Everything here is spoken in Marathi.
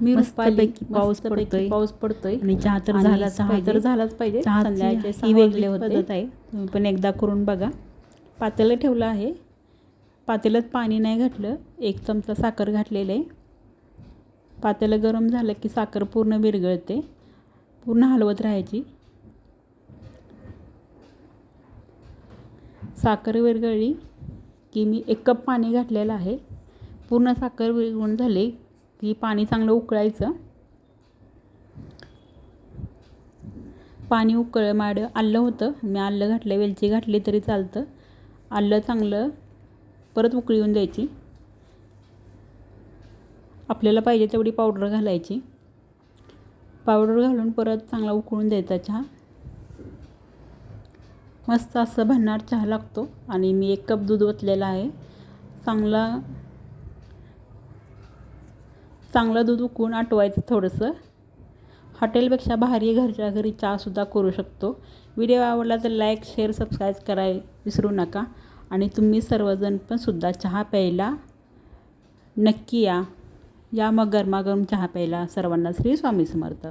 मी मस्तपैकी पाऊस पडतोय. पाऊस पडतोय. आणि चहा तर झालाच चहा पाहिजे. तर झालाच पाहिजे. संध्याकाळचे ही वेगळी वाजले होते पद्धत आहे. तुम्ही पण एकदा करून बघा. पातेलं ठेवलं आहे. पातेल्यात पाणी नाही घातलं. एक चमचा साखर घातलेलं आहे. पातेलं गरम झालं की साखर पूर्ण विरघळते. पूर्ण हलवत राहायची. साखर विरघळली की मी एक कप पाणी घातलेलं आहे. पूर्ण साखर विरघळून झाली. की पाणी चांगलं उकळायचं. पाणी उकळ माड आलं होतं. मी आलं घातलं वेलची घातली तरी चालतं. आलं चांगलं परत उकळी येऊन द्यायची. आपल्याला पाहिजे तेवढी पावडर घालायची. पावडर घालून परत चांगला उकळून द्यायचा चहा. मस्त असं भन्नाट चहा लागतो. आणि मी एक कप दूध ओतलेला आहे. चांगला चांगलं दूध उकळून आटवायचं थोडंसं. हॉटेलपेक्षा भारी घरच्या घरी चहासुद्धा करू शकतो. व्हिडिओ आवडला तर लाईक शेअर सबस्क्राईब कराय विसरू नका. आणि तुम्ही सर्वजण पण सुद्धा चहा प्यायला नक्की या. या मग गरमागरम चहा प्यायला सर्वांना श्री स्वामी समर्थ.